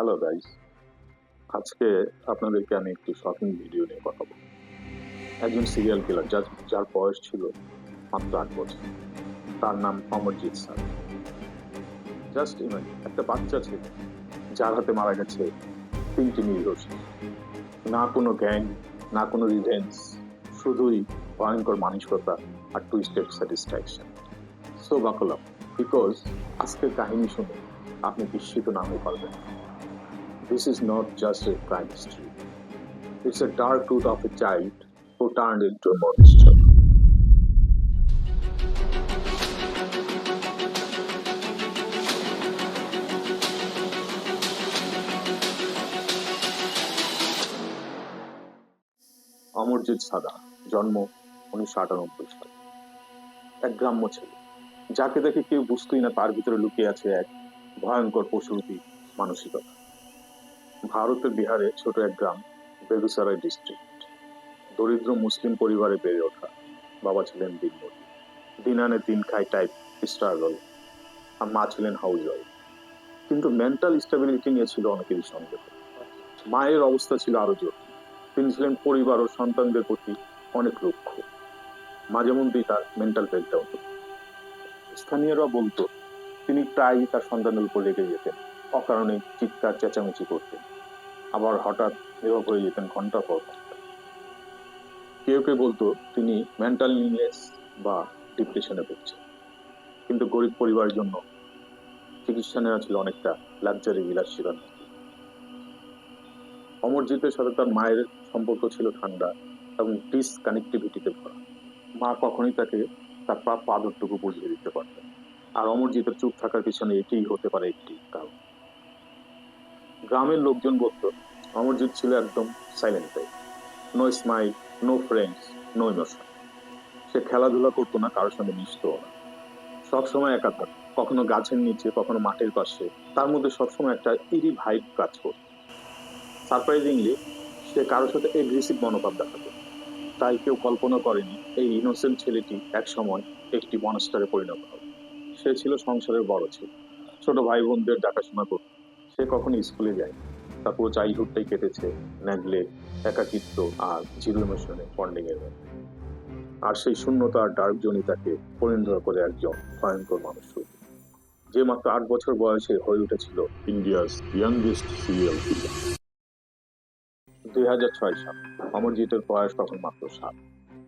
Hello guys আজকে আপনাদেরকে আমি একটি শপিং ভিডিও নিয়ে কথা বলব। একজন সিরিয়াল কিলার যার যার বয়স ছিল মাত্র আট বছর। তার নাম অমরজিৎ স্যার। জাস্ট ইমাজিন একটা বাচ্চা ছেলে, যার হাতে মারা গেছে তিনটি নির্দোষী। না কোনো গ্যাং না কোনো রিভেন্স শুধুই ভয়ঙ্কর মানসিকতা আর twisted satisfaction so buckle up because আজকের কাহিনী শুনে আপনি বিস্মিত না হয়ে পারবেন। This is not just a crime history. It's a dark truth of a child who turned into a monster. Amarjit সাদা জন্ম উনিশশো আটানব্বই সালে এক গ্রাম্য ছেলে যাকে দেখে কেউ বুঝতোই না তার ভিতরে লুকিয়ে আছে এক ভয়ঙ্কর পশুরূপী মানসিকতা ভারতের বিহারে ছোট এক গ্রাম, বেগুসারাই ডিস্ট্রিক্ট দরিদ্র মুসলিম পরিবারে বেড়ে ওঠা বাবা ছিলেন দিনমজুর। দিন আনে দিন খাই টাইপ স্ট্রাগল আর মা ছিলেন হাউস ওয়াইফ কিন্তু মেন্টাল স্টেবিলিটি নিয়ে ছিল অনেকেরই সন্দেহ। মায়ের অবস্থা ছিল আরও জটিল। তিনি ছিলেন পরিবার ও সন্তানদের প্রতি অনেক লক্ষ্য মাঝে মধ্যেই তার মেন্টাল ব্রেকডাউন হতো। স্থানীয়রা বলতো, তিনি প্রায়ই তার সন্তানের উপর রেগে যেতেন। অকারণে চিৎকার, চেঁচামেচি করতেন আবার হঠাৎ নীরব হয়ে যেতেন ঘণ্টার পর ঘণ্টা। কেউ কেউ বলতো, তিনি মেন্টাল ইলনেস বা ডিপ্রেশনে ভুগছেন। কিন্তু গরিব পরিবারের জন্য চিকিৎসা নেওয়া ছিল অনেকটা লাক্সারি বিলাসিতার মতো অমরজিতের সাথে তার মায়ের সম্পর্ক ছিল ঠান্ডা এবং ডিসকানেক্টিভিটিতে ভরা। মা কখনোই তাকে তার প্রাপ্য আদরটুকু বুঝিয়ে দিতে পারতেন আর অমরজিতের চুপ থাকার পিছনে এটিই হতে পারে একটি কারণ। গ্রামের লোকজন বলতো, অমরজিৎ ছিল একদম silent type no smile no friends no emotion সে খেলাধুলা করতো না, কারোর সঙ্গে মিশতো না। সবসময় একা থাকতো কখনো গাছের নিচে, কখনো মাঠের পাশে। তার মধ্যে সবসময় একটা ইরি ভাইব কাজ করত। সারপ্রাইজিংলি সে কারোর সাথে এগ্রেসিভ মনোভাব দেখাতো। তাই কেউ কল্পনা করেনি, এই ইনোসেন্ট ছেলেটি এক সময় একটি মনস্টারে পরিণত হবে। সে ছিল সংসারের বড় ছেলে। ছোট ভাই বোনদের দেখাশোনা করত। সে কখনো স্কুলে যায় তার পুরো চাইল্ডহুডটাই কেটেছে ন্যাগলে একাকিত্ব আর জিরো ইমোশনে বন্ডিং এর আর সেই শূন্যতা আর ডার্ক জনি তাকে পরিণত করে একজন ভয়ঙ্কর মানুষ যে মাত্র আট বছর বয়সে হয়ে উঠেছিল ইন্ডিয়াস ইয়াংগেস্ট সিরিয়াল দুই হাজার ছয় সাল, অমরজিতের বয়স তখন মাত্র সাত।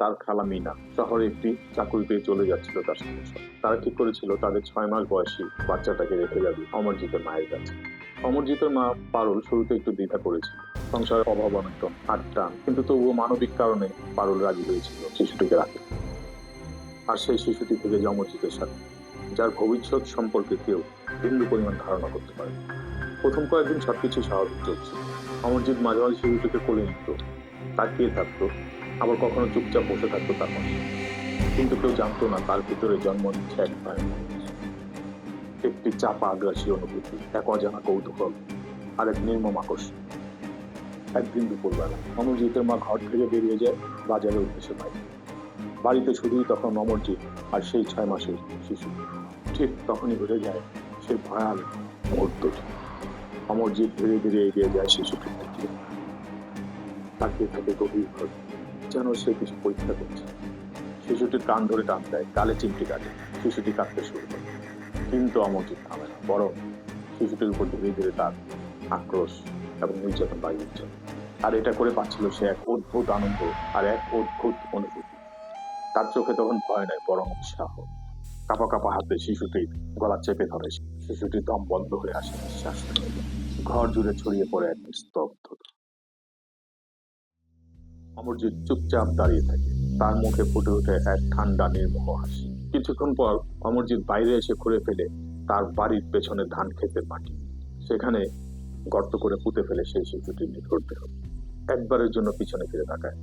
তার খালা মিনা শহরে একটি চাকরি পেয়ে চলে যাচ্ছিল তার সংসার তারা ঠিক করেছিল? তাদের ছয় মাস বয়সী বাচ্চাটাকে রেখে যাবে অমরজিতের মায়ের কাছে। অমরজিতের মা পারুল শুরুতে একটু দ্বিধা করেছিল। সংসারের অভাব অনটন আটটা কিন্তু তবুও মানবিক কারণে পারুল রাজি হয়েছিল শিশুটিকে রাখতে। আর সেই শিশুটি থেকে যে অমরজিতের সাথে, যার ভবিষ্যৎ সম্পর্কে কেউ বিন্দু পরিমাণ ধারণা করতে পারে প্রথম কয়েকদিন সবকিছু স্বাভাবিক চলছিল অমরজিৎ মাঝে মাঝে শিশুটিকে কোলে নিত, তাকিয়ে থাকতো, আবার কখনো চুপচাপ বসে থাকতো তার পাশে। কিন্তু কেউ জানতো না তার ভিতরে জন্ম নিচ্ছে এক জিনিস। একটি চাপা আগ্রাসী অনুভূতি এক অজানা কৌতূহল আর এক নির্মম আকর্ষণ একদিন দুপুরবেলা অমরজিতের মা ঘর থেকে বেরিয়ে যায়, বাজারের উদ্দেশ্যে বাইরে বাড়িতে শুধুই তখন অমরজিৎ আর সেই ছয় মাসের শিশু। ঠিক তখনই ঘুরে যায় সে ভয়াল মুহূর্তটি অমরজিৎ ধীরে ধীরে এগিয়ে যায় শিশুটির দিকে। তাকিয়ে থাকে গভীর ভাবে যেন সে কিছু পরীক্ষা করছে। শিশুটির কান ধরে টান দেয়, গালে চিমটি কাটে। শিশুটি কাঁদতে শুরু করে। কিন্তু অমরজিৎ থামে না। শিশুটির উপর ধীরে ধীরে তার আক্রোশ এবং নির্যাতন বাড়িয়ে আর এটা করে পাচ্ছিল সে এক অদ্ভুত আনন্দ আর এক অদ্ভুত অনুভূতি। তার চোখে তখন ভয় নয় বরং উৎসাহ। কাপা কাপা হাতে শিশুটি গলা চেপে ধরে। শিশুটি দম বন্ধ হয়ে আসে, নিঃশ্বাস ঘর জুড়ে ছড়িয়ে পড়ে এক স্তব্ধতা অমরজিৎ চুপচাপ দাঁড়িয়ে থাকে। তার মুখে ফুটে ওঠে এক ঠান্ডা নির্মোহ হাসি। কিছুক্ষণ পর অমরজিৎ বাইরে এসে খুঁড়ে ফেলে তার বাড়ির পেছনে ধান ক্ষেতের মাটি। সেখানে গর্ত করে পুঁতে ফেলে সেই শিশুটির নিথর দেহ একবারের জন্য পিছনে ফিরে তাকায়।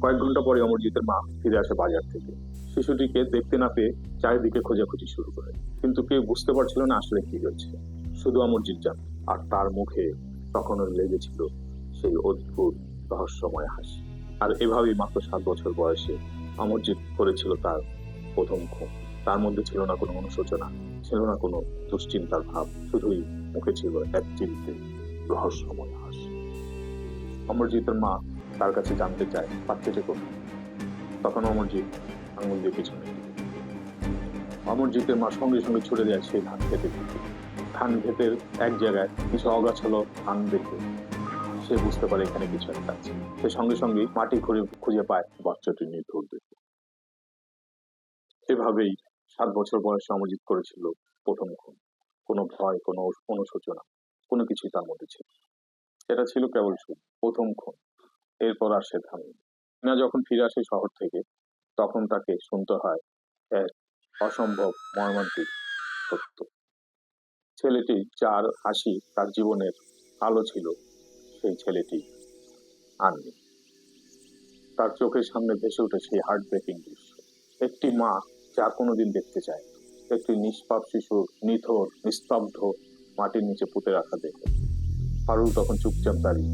কয়েক ঘণ্টা পরে অমরজিতের মা ফিরে আসে বাজার থেকে। শিশুটিকে দেখতে না পেয়ে চারিদিকে খোঁজাখুঁজি শুরু করে। কিন্তু কেউ বুঝতে পারছিল না আসলে কি হয়েছে। শুধু অমরজিৎ জান, আর তার মুখে তখনও লেগেছিল সেই অদ্ভুত রহস্যময় হাসি। আর এভাবেই মাত্র সাত বছর বয়সে অমরজিৎ করেছিল তার প্রথম ঘুম তার মধ্যে ছিল না কোনো অনুশোচনা, ছিল না কোনো দুশ্চিন্তার ভাব, শুধুই মুখে ছিল এক চিন্তে রহস্যময় হাসি। অমরজিতের মা তার কাছে জানতে চায় বাচ্চাটি কোথায়। তখন অমরজিৎ আঙুল দিয়ে পিছনে অমরজিতের মা সঙ্গে সঙ্গে ছুটে যায় সেই ধান খেতে ধান ক্ষেতের এক জায়গায় কিছু অগাছালো ধান দেখে সে বুঝতে পারে এখানে কিছু একটা আছে। সে সঙ্গে সঙ্গে মাটি খুঁড়ে খুঁজে পায় বাচ্চাটি নির্ভর দেখে এভাবেই সাত বছর বয়সে অমরজিৎ করেছিল প্রথম খুন। কোনো ভয়, কোনো অনুশোচনা, কোনো কিছুই তার মধ্যে ছিল। এটা ছিল কেবল শুধু প্রথম খুন। এরপর আর সে থামেনি। না, যখন ফিরে আসে শহর থেকে, তখন তাকে শুনতে হয় এক অসম্ভব মর্মান্তিক সত্য। ছেলেটি যার হাসি তার জীবনের আলো ছিল, সেই ছেলেটি আর নেই তার চোখের সামনে ভেসে ওঠে সেই হার্ট ব্রেকিং দৃশ্য। একটি মা যা কোনোদিন দেখতে চায় একটি নিষ্পাপ শিশুর নিথর, নিস্তব্ধ মাটির নিচে পুঁতে রাখা দেখে। ফারুল তখন চুপচাপ দাঁড়িয়ে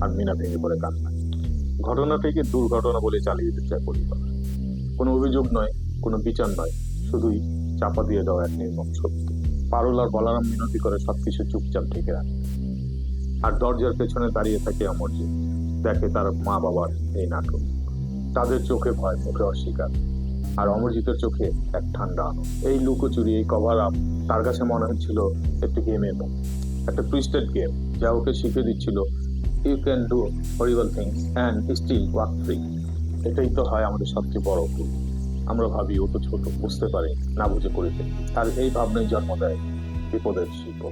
আর মিনা ভেঙে পড়ে কান্নায়। ঘটনাটিকে দুর্ঘটনা বলে চালিয়ে দিতে চায় পরিবার। কোনো অভিযোগ নয়, কোনো বিচার নয়, শুধুই চাপা দিয়ে দেওয়া এক নির্মম সত্য পারুল আর বলারাম মিনতি করে সবকিছু চুপচাপ ঢেকে রাখে। আর দরজার পেছনে দাঁড়িয়ে থাকে অমরজিৎ। দেখে তার মা বাবার এই নাটক। তাদের চোখে ভয়, মুখে অস্বীকার। আর অমরজিতের চোখে এক ঠান্ডা আলো। এই লুকোচুরি এই কভার আপ তার কাছে মনে হচ্ছিল একটি গেমের মতো। একটা টুইস্টেড গেম যা ওকে শিখে দিচ্ছিল you can do horrible things and still walk free এটাই তো হয় আমাদের সবচেয়ে বড় ভুল। আমরা ভাবি, ও তো ছোট, বুঝতে পারে, না বুঝে করে ফেলি আর এই ভাবনাই জন্ম দেয় বিপদের শিল্প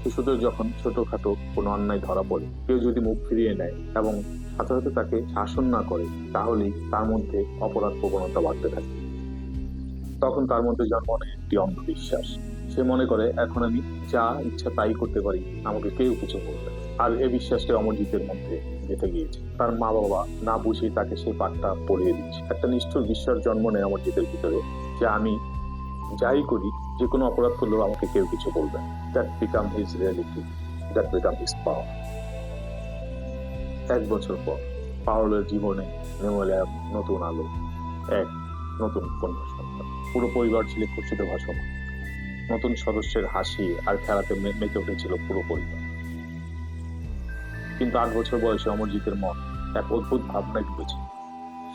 শিশুদের যখন ছোটখাটো কোনো অন্যায় ধরা পড়ে, কেউ যদি মুখ ফিরিয়ে নেয় এবং সাথে তাকে শাসন না করে, তাহলেই তার মধ্যে অপরাধ প্রবণতা বাড়তে থাকে। তখন তার মধ্যে জন্ম নেয় একটি অন্ধবিশ্বাস, সে মনে করে, এখন আমি যা ইচ্ছা তাই করতে পারি, আমাকে কেউ কিছু না। আর এই বিশ্বাসটা অমরজিতের মধ্যে গেঁথে গিয়েছে। তার মা বাবা না বুঝে তাকে সেই পাঠটা পড়িয়ে দিচ্ছে। একটা নিষ্ঠুর বিশ্বাস জন্ম নেয় অমরজিতের ভিতরে, যে আমি যাই করি, যে কোনো অপরাধ করলেও আমাকে কেউ কিছু বলবে that became his reality that became his power এক বছর পর পাওয়ালের জীবনে নেমে এক নতুন আলো, এক নতুন কন্যা সন্তান পুরো পরিবার ছিল খুশিতে ভাসমান। নতুন সদস্যের হাসি আর খেলাতে মেতে উঠেছিল পুরো পরিবার। কিন্তু আট বছর বয়সে অমরজিতের মন এক অদ্ভুত ভাবনায় ডুবেছে।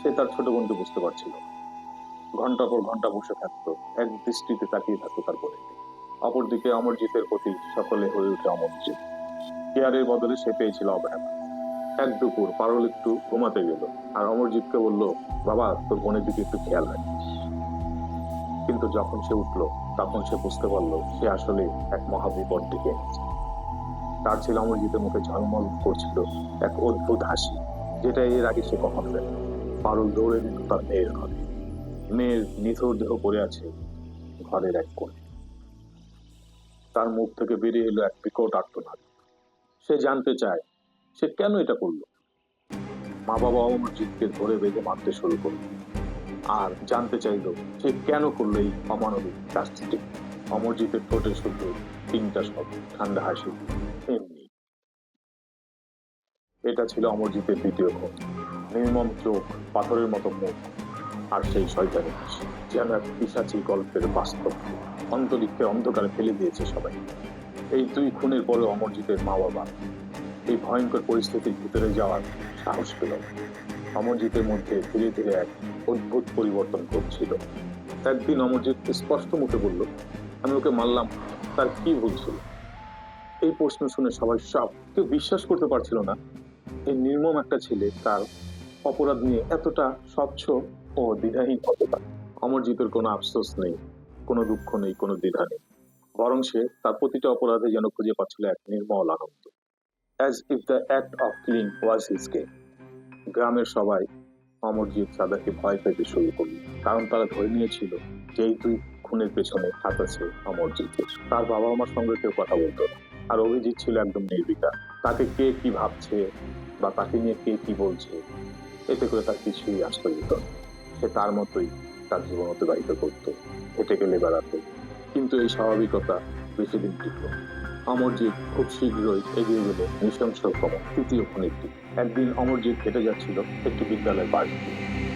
সে তার ছোট বোনকে বুঝতে পারছিল ঘণ্টা পর ঘণ্টা বসে থাকতো, এক দৃষ্টিতে তাকিয়ে থাকতো তার বোনের দিকে। অপরদিকে অমরজিতের প্রতি সকলে হয়ে ওঠে অমরজিৎ। কেয়ারের বদলে সে পেয়েছিল অবহেলা। এক দুপুর পারল একটু ঘুমাতে গেল। আর অমরজিৎকে বলল, বাবা, তোর বোনের দিকে একটু খেয়াল রাখিস। কিন্তু যখন সে উঠল, তখন সে বুঝতে পারল, সে আসলে এক মহাবিপদ ডেকে তার ছেলে অমরজিতের মুখে ঝলমল করছিল এক অদ্ভুত হাসি, যেটা এর আগে সে কখনো দেখে পারুল দৌড়ে দিল তার মেয়ের ঘরে। মেয়ের নিথর দেহ পড়ে আছে ঘরের এক কোণে। তার মুখ থেকে বেরিয়ে এলো এক বিকট আর্তনাদ। সে জানতে চায় সে কেন এটা করল? মা বাবা অমরজিৎকে ধরে বেঁধে মারতে শুরু করল। আর জানতে চাইলো সে কেন করল এই অমানবিক কাজটি অমরজিতের ঠোঁটে শুধু তিনটা শব্দ, ঠান্ডা হাসি, এমনি। এটা ছিল অমরজিতের দ্বিতীয় খুন নির্মম চোখ, পাথরের মতো মুখ, আর সেই শয়তানি হাসি, যেন এক পিসাচি গল্পের বাস্তব অন্তরিক্ষে অন্ধকারে ফেলে দিয়েছে সবাই। এই দুই খুনের পরে অমরজিতের মা বাবা এই ভয়ঙ্কর পরিস্থিতির ভিতরে যাওয়ার সাহস পেল অমরজিতের মধ্যে ধীরে ধীরে এক অদ্ভুত পরিবর্তন ঘটছিল। একদিন অমরজিৎ স্পষ্ট মুখে বলল, আমি ওকে মারলাম, তার কি ভুল ছিল? এই প্রশ্ন শুনে সবাই সব কেউ বিশ্বাস করতে পারছিল না। এই নির্মম একটা ছেলে, তার অপরাধ নিয়ে এতটা স্বচ্ছ ও দ্বিধাহীন অমরজিতের কোনো আফসোস নেই, কোনো দুঃখ নেই, কোনো দ্বিধা নেই। বরং সে তার প্রতিটা অপরাধে যেন খুঁজে পাচ্ছিল এক নির্মল আনন্দ। As if the act of clean was his game গ্রামের সবাই অমরজিৎ সাদাকে ভয় পেতে শুরু করল। কারণ তারা ধরে নিয়েছিল যে এই দুই খুনের পেছনে হাত আছে অমরজিতের তার বাবা মার সঙ্গে কেউ কথা বলতো আর অভিজিৎ ছিল একদম নির্বিকার। তাকে কে কি ভাবছে বা তাকে নিয়ে কে কি বলছে, এতে করে তার কিছুই আশ্রয় দিত সে তার মতোই তার জীবন অতিবাহিত করত। হেঁটে গেলে বেড়াতো। কিন্তু এই স্বাভাবিকতা বেশি দিন টিকল। অমরজিৎ খুব শীঘ্রই এগিয়ে গেল নৃশংসতম তৃতীয় দিকে একদিন অমরজিৎ হেঁটে যাচ্ছিল একটি বিদ্যালয়ের বাড়ি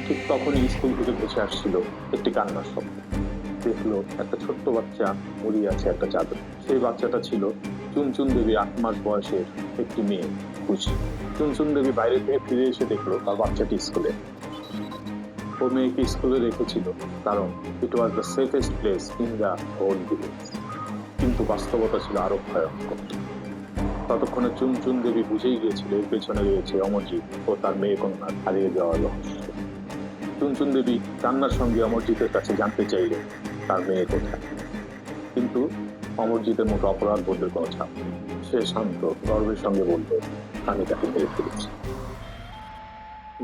ঠিক তখনই স্কুল থেকে ভেসে আসছিল একটি কান্নার শব্দ। দেখল একটা ছোট্ট বাচ্চা মুড়িয়ে আছে একটা চাদর। সেই বাচ্চাটা ছিল চুনচুন দেবী আট মাস বয়সের একটি মেয়ে, খুশি। চুনচুন দেবী বাইরে থেকে ফিরে এসে দেখল তার বাচ্চাটি স্কুলে। ও মেয়েকে স্কুলে রেখেছিল, কারণ it was the safest place in the whole village কিন্তু বাস্তবতা ছিল আরও ভয়ঙ্কর। ততক্ষণে চুনচুন দেবী বুঝেই গিয়েছিল, এর পেছনে রয়েছে অমরজিৎ ও তার মেয়ে কন্যার হারিয়ে যাওয়ার রহস্য। চুনচুন দেবী কান্নার সঙ্গে অমরজিতের কাছে জানতে চাইল তার মেয়ে কোথায়। কিন্তু অমরজিতের মতো অপরাধ বোধের কোনো ছাপ সে শান্ত, গর্বের সঙ্গে বলল, আমি তাকে মেরে ফেলেছি।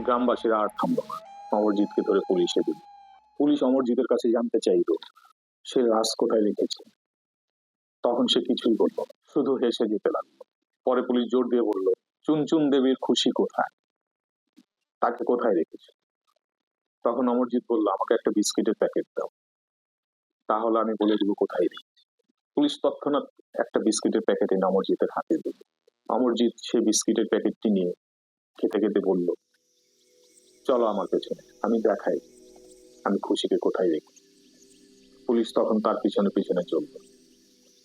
গ্রামবাসীরা আর থামল না। অমরজিৎকে ধরে পুলিশে দিল। পুলিশ অমরজিতের কাছে জানতে চাইল, সে রাজ কোথায় রেখেছে তখন সে কিছুই বলল শুধু হেসে যেতে লাগল। পরে পুলিশ জোর দিয়ে বলল, চুনচুন দেবীর খুশি কোথায়? তাকে কোথায় রেখেছে? তখন অমরজিৎ বলল, আমাকে একটা বিস্কিটের প্যাকেট দাও। তাহলে আমি বলে দিব কোথায় রেখেছি। পুলিশ তৎক্ষণাৎ একটা বিস্কিটের প্যাকেট এনে অমরজিতের হাতে দিল। অমরজিৎ সে বিস্কিটের প্যাকেটটি নিয়ে খেতে খেতে বলল, চলো আমার পেছনে, আমি দেখাই, আমি খুশিকে কোথায় রেখেছি? পুলিশ তখন তার পিছনে পিছনে চলল।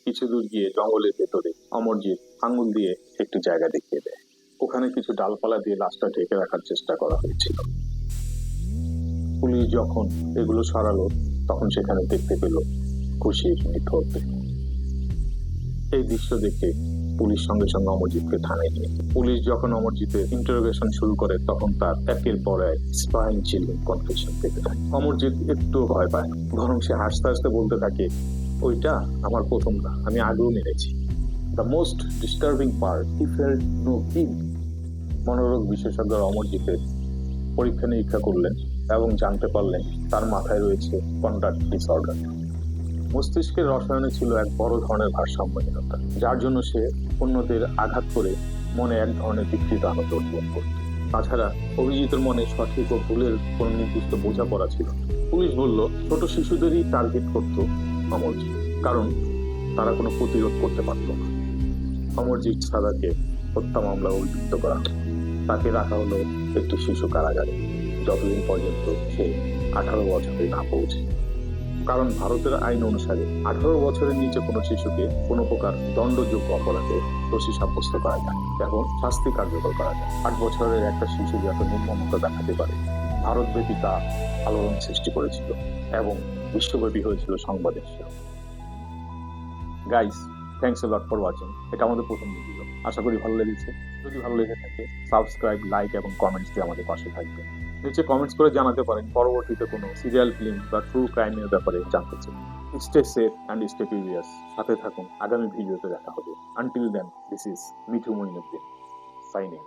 কিছু দূর গিয়ে জঙ্গলের ভেতরে অমরজিৎ আঙ্গুল দিয়ে একটি জায়গা দেখিয়ে দেয়। ওখানে কিছু ডালপালা দিয়ে লাশটা ঢেকে রাখার চেষ্টা করা হয়েছিল। পুলিশ যখন এগুলো সরালো, তখন সেখানে দেখতে পেল খুশির মৃতদেহ এই দৃশ্য দেখে পুলিশ সঙ্গে সঙ্গে অমরজিৎকে থানায় নিয়ে পুলিশ যখন অমরজিতের ইন্টারোগেশন শুরু করে, তখন তার একের পর এক স্পাইন চিলিং কনফেশন পেতে থাকে। অমরজিৎ একটু ভয় পায়। বরং সে হাসতে হাসতে বলতে থাকে ওইটা আমার প্রথম না আমি আগেও মেরেছি the most disturbing part he felt no kill মনোরোগ বিশেষজ্ঞ অমরজিতের পরীক্ষা নিরীক্ষা করলেন এবং জানতে পারলেন তার মাথায় রয়েছে কন্ডাক্ট ডিসঅর্ডার মস্তিষ্কের রসায়নে ছিল এক বড় ধরনের ভারসাম্যহীনতা, যার জন্য সে অন্যদের আঘাত করে মনে এক ধরনের বিকৃত আনন্দ অনুভব করত। তাছাড়া অভিজিতের মনে সঠিক ও ভুলের কোন নির্দিষ্ট বোঝাপড়া ছিল পুলিশ বলল, ছোট শিশুদেরই টার্গেট করত অমরজিৎ কারণ তারা কোনো প্রতিরোধ করতে পারত না। অমরজিৎ সাদাকে হত্যা মামলা অভিযুক্ত করা তাকে রাখা হলো একটি শিশু কারাগারে, যতদিন পর্যন্ত সে আঠারো বছরে না পৌঁছে। কারণ ভারতের আইন অনুসারে আঠারো বছরের নিচে কোনো শিশুকে কোনো প্রকার দণ্ডযোগ্য অপরাধে দোষী সাব্যস্ত করা যায় এবং শাস্তি কার্যকর করা যায়। আট বছরের একটা শিশু যাতে নির্মমতা দেখাতে পারে, ভারতব্যাপী তা আলোড়ন সৃষ্টি করেছিল এবং বিশ্বব্যাপী হয়েছিল সংবাদের guys thanks a lot for watching এটা আমাদের প্রথম ভিডিও আশা করি ভালো লেগেছে। যদি ভালো লেগে থাকে সাবস্ক্রাইব লাইক এবং কমেন্টস দিয়ে আমাদের পাশে থাকবে। নিচে কমেন্টস করে জানাতে পারেন পরবর্তীতে কোনো সিরিয়াল ফিল্ম বা ট্রু ক্রাইমের ব্যাপারে জানতে চান stay safe and stay curious সাথে থাকুন। আগামী ভিডিওতে দেখা হবে। Until then this is Mithu Moinuddin signing